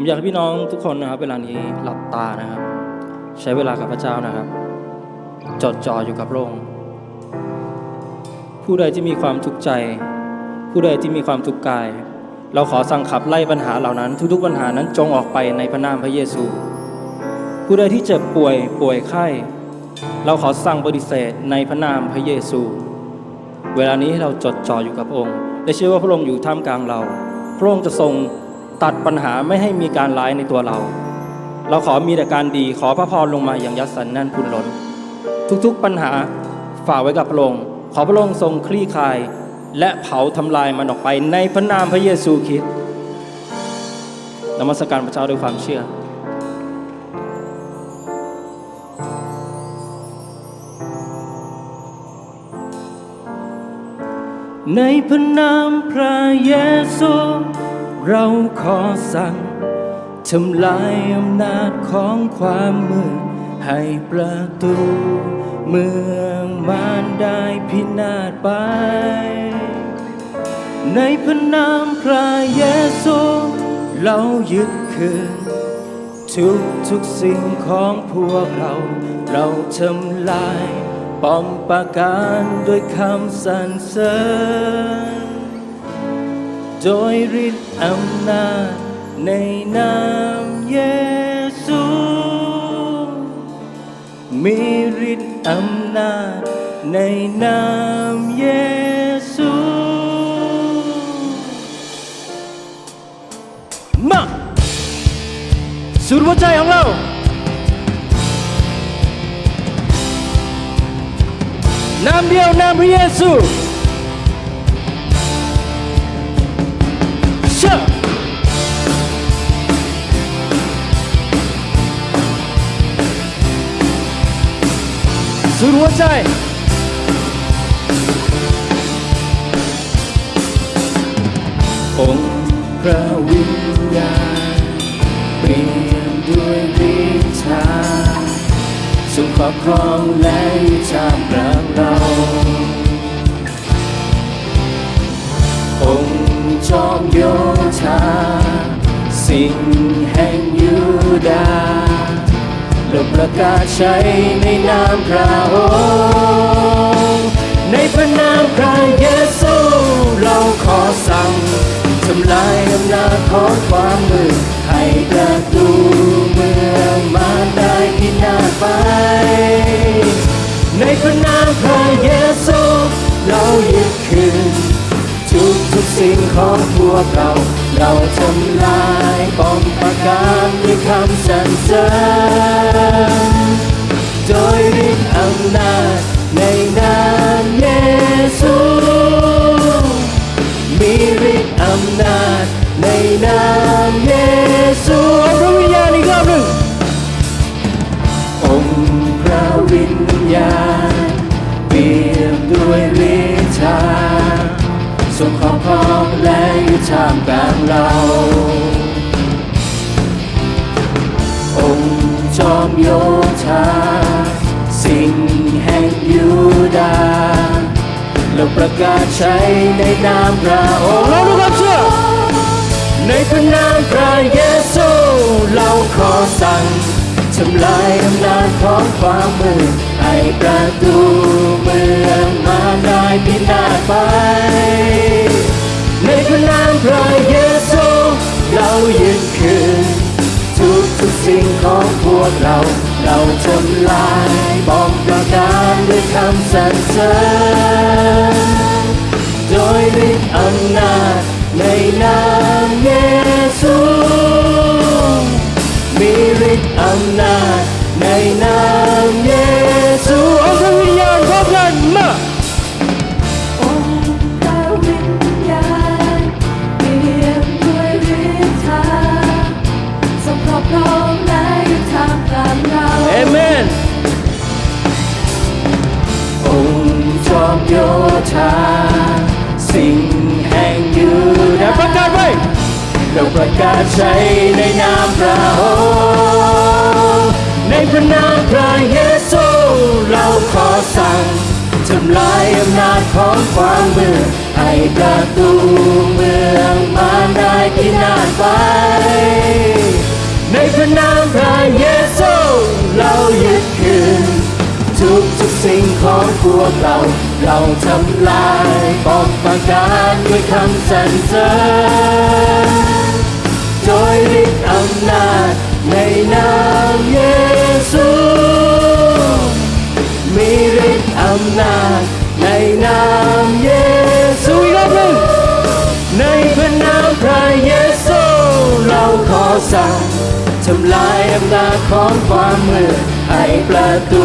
ผมอยากให้พี่น้องทุกคนนะครับ เวลานี้หลับตานะครับ ใช้เวลากับพระเจ้านะครับ จดจ่ออยู่กับพระองค์ผู้ใดที่มีความทุกข์ใจ ผู้ใดที่มีความทุกข์กาย เราขอสั่งขับไล่ปัญหาเหล่านั้น ทุกๆปัญหานั้นจงออกไปในพระนามพระเยซู ผู้ใดที่เจ็บป่วยป่วยไข้ เราขอสั่งปฏิเสธในพระนามพระเยซู เวลานี้ให้เราจดจ่ออยู่กับองค์และเชื่อว่าพระองค์อยู่ท่ามกลางเรา พระองค์จะทรง ตัดปัญหาไม่ให้มีการร้ายในตัวเรา เราขอมีแต่การดีขอพระพรลงมาอย่างยัดสันแน่นพุนล้น ทุกๆปัญหาฝากไว้กับพระองค์ขอพระองค์ทรงคลี่คลาย และเผาทำลายมันออกไปในพระนามพระเยซูคริสต์นมัสการพระเจ้าด้วยความเชื่อในพระนามพระเยซู เราขอสั่งทำลายอำนาจของความมืดให้ประตูเมืองมารได้พินาศไป ในพระนามพระเยซู เรายึดคืน ทุกทุกสิ่งของพวกเรา เราทำลายป้อมปราการด้วยคำสรรเสริญ โดยฤทธิ์อำนาจในนามเยซู มีฤทธิ์อำนาจในนามเยซูมาสุดหัวใจของเรานามเดียวนามพระเยซู สุดหัวใจองค์พระวิญญาณเปลี่ยนด้วยฤทธาทรงครอบครองและอยู่ท่ามกลางเรา องค์จอมโยธาสิ่งแห่งยูดา เราประกาศใช้ในนามพระองค์ในพระนามพระเยซูเราขอสั่งทำลายอำนาจของความมืดให้ประตูเมืองมารได้พินาศไป ในพระนามพระเยซูเรายึดคืนทุกทุกสิ่งของพวกเรา เราทำลายป้อมปราการ คำสรรเสริญโดยฤทธิ์อำนาจในนามเยซูมีฤทธิ์อำนาจในนามเยซูพระวิญญาณอีกรอบหนึ่งองค์พระวิญญาณเปี่ยมด้วยฤทธาทรงครอบครองและอยู่ท่ามกลางเรา มโยธาสิ่งแห่งยูดาห์เราประกาศใช้ในนามพระองค์เราดูความเชื่อในพระนามพระเยซูเราขอสั่งทำลายอำนาจของความมืดให้ประตูเมืองมาได้พินาศไปในพระนามพระเยซูเรา ของพวกเรา เราทำลายบอกประการด้วยคำสรรเสริญโดยฤทธิ์อำนาจในนามเยซูมีฤทธิ์อำนาจในนาม กาศใช้ในนามพระองค์ในพระนามพระเยซูเราขอสั่งทำลายอำนาจของความมืดให้ประตูเมืองมารได้พินาศไป ในพระนามพระเยซูเรายึดคืนทุกทุกสิ่งของพวกเรา เราทำลายปอกปังการด้วยคำสรรเสริญ โดยฤทธิ์อำนาจในนามเยซูมีฤทธิ์อำนาจในนามเยซูอีกรอบหนึ่งในพระนามพระเยซูเราขอสั่งทำลายอำนาจของความมืดให้ประตู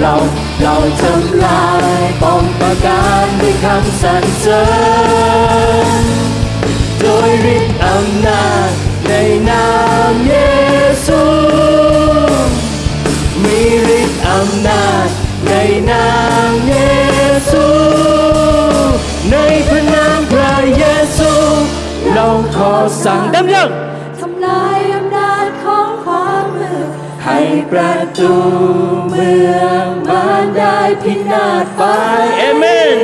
เราเราทำลายป้อมปราการด้วยคำสรรเสริญโดยฤทธิ์อำนาจในนามเยซูมีฤทธิ์อำนาจในนามเยซูในพระนามพระเยซูเราขอสั่งดำยัง ประตูเมืองมารได้พินาศไปเอเมน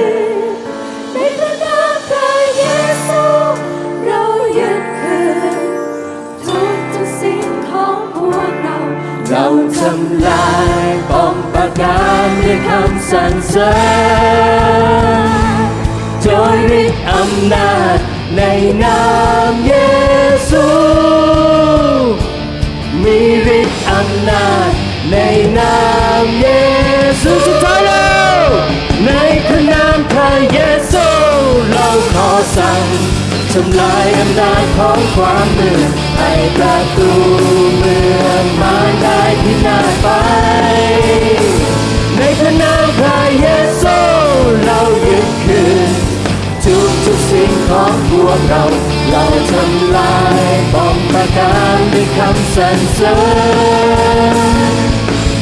ในพระนามพระเยซูเรายึดคืนทุกทุกๆสิ่งของพวกเรา เราทำลายป้อมปราการด้วยคำสรรเสริญโดยฤทธิ์อำนาจในนามเย ทำลายอำนาจของความมืดให้ประตูเมืองมารได้พินาศไป ในพระนามพระเยซูเรายึดคืนทุกทุกสิ่งของพวกเรา เราทำลายป้อมปราการด้วยคำสรรเสริญ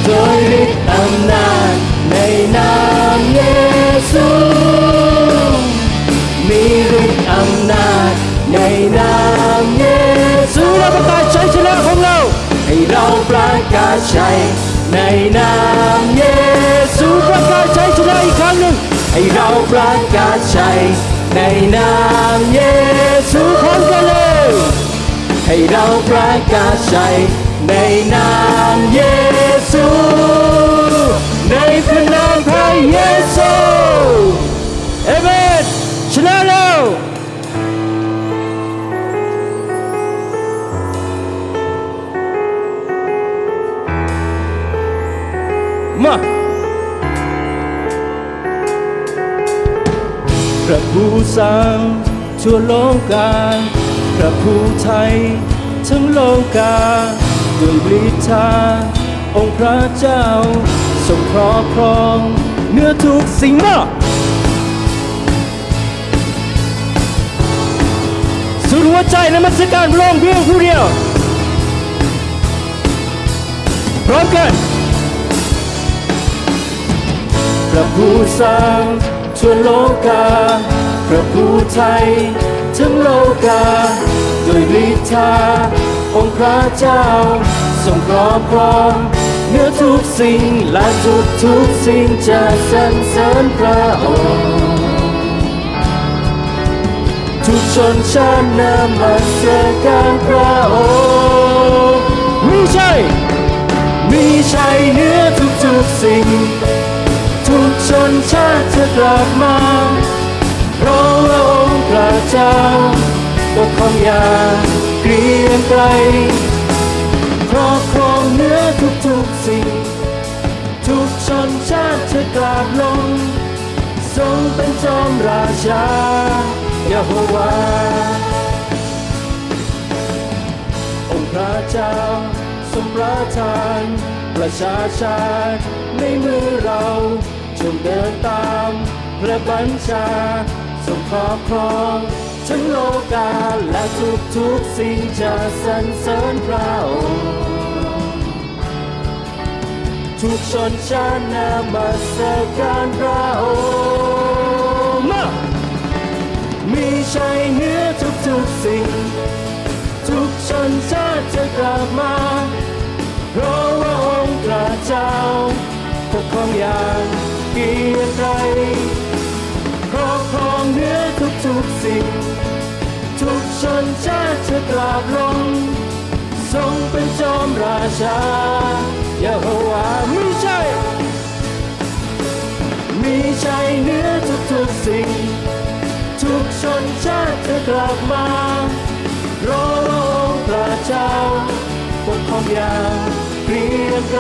โดยฤทธิ์อำนาจในนามเยซูมีฤทธิ์อำนาจ ในนามเยซูเราประกาศชัยชนะของเรา ให้เราประกาศชัยในนามเยซูประกาศชัยชนะอีกครั้งหนึ่งให้เราประกาศชัยในนามเยซูพร้อมกันเลยให้เราประกาศชัยในนามเยซูในพระนามพระเยซูเอเมน มาพระผู้สร้างทั่วโลกาพระผู้ไทยทั้งโลกาด้วยฤทธาองค์พระเจ้าทรงครอบครองเนื้อทุกสิ่งมาสุดหัวใจในมัสการพระองค์เพียงผู้เดียวพร้อมกัน ระผู้สร้างทั่วโลกา พระผู้ไทยทั้งโลกา โดยฤทธาองค์พระเจ้า ทรงครอบครองเหนื้อทุกสิ่งและทุกทุกสิ่งจะสรรเสริญพระองค์ทุกชนชาตินำมาเสการพระองค์มีชัยมีชัยเหนือทุกทุกสิ่ง ชนชาติจะกลับมาเพราะว่าองค์พระเจ้าปกครองอย่างเกรียงไกรครอบครองเนื้อทุกทุกสิ่ง ทุกชนชาติจะกราบลง ทรงเป็นจอมราชายะโฮวา องค์พระเจ้าทรงประทาน ประชาชาติในมือเรา จงเดินตามพระบัญชาทรงครอบครองทั้งโลกาและทุกทุกสิ่งจะสรรเสริญพระองค์ทุกชนชาตินามาสการพระองค์มีชัยเหนือทุกทุกสิ่ง ทุกชนชาติจะกลับมาเพราะว่าองค์พระเจ้าปกครองอย่าง เกียรติใจครอบครองเนื้อทุกทุกสิ่ง ทุกชนชาติจะกราบลงทรงเป็นจอมราชายาโฮวาไม่ใช่ มีใจยเนื้อทุกทุกสิ่ง ทุกชนชาติจะกลับมารอรองพระเจ้าปกครองอย่างเปลี่ยนใจ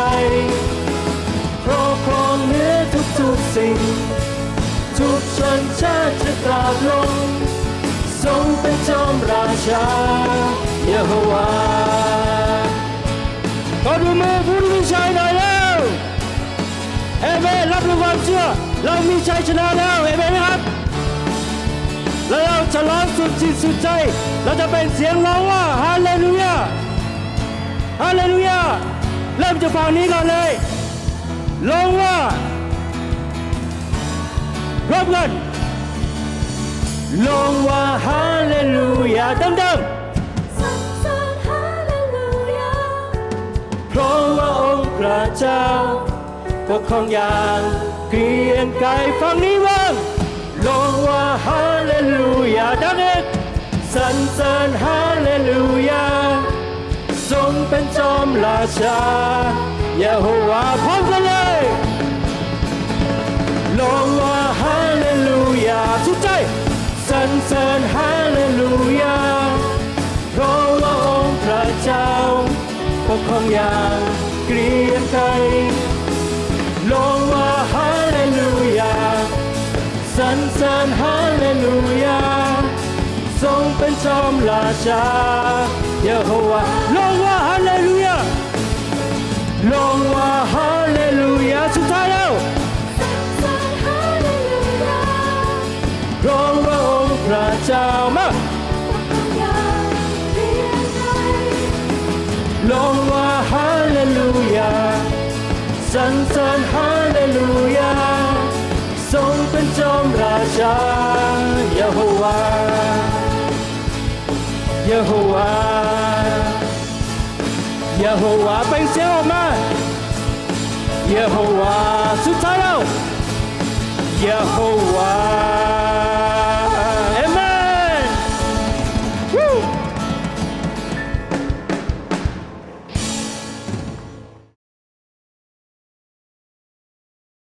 ชนชาติจะกราบลง ทรงเป็นจอมราชายะโฮวาขอดูมือผู้ที่มีชัยหน่อยแล้วเอเมนรับรู้ความเชื่อ เรามีชัยชนะแล้วเอเมนนะครับ แล้วเราจะร้องสุดจิตสุดใจ เราจะเป็นเสียงร้องว่าฮาเลลูยาฮาเลลูยาเริ่มจากฝั่งนี้ก่อนเลยร้องว่า พร้อมกันร้องว่าฮาเลลูยาดังสรรเสริญฮาเลลูยาๆเพราะว่าองค์พระเจ้าปกครองอย่างเกรียงไกรฝั่งนี้ว่างร้องว่าฮาเลลูยาดังอีกสรรเสริญฮาเลลูยาทรงเป็นจอมราชา ยะโฮวาพร้อมกัน องอย่างเกรียงไกรลงว่าฮาเลลูยาสรรเสริญฮาเลลูยาทรงเป็นจอมราชายะโฮวาลงว่าฮาเลลูยาลงว่าฮาายะโฮวายะโฮวาเป็นเสีย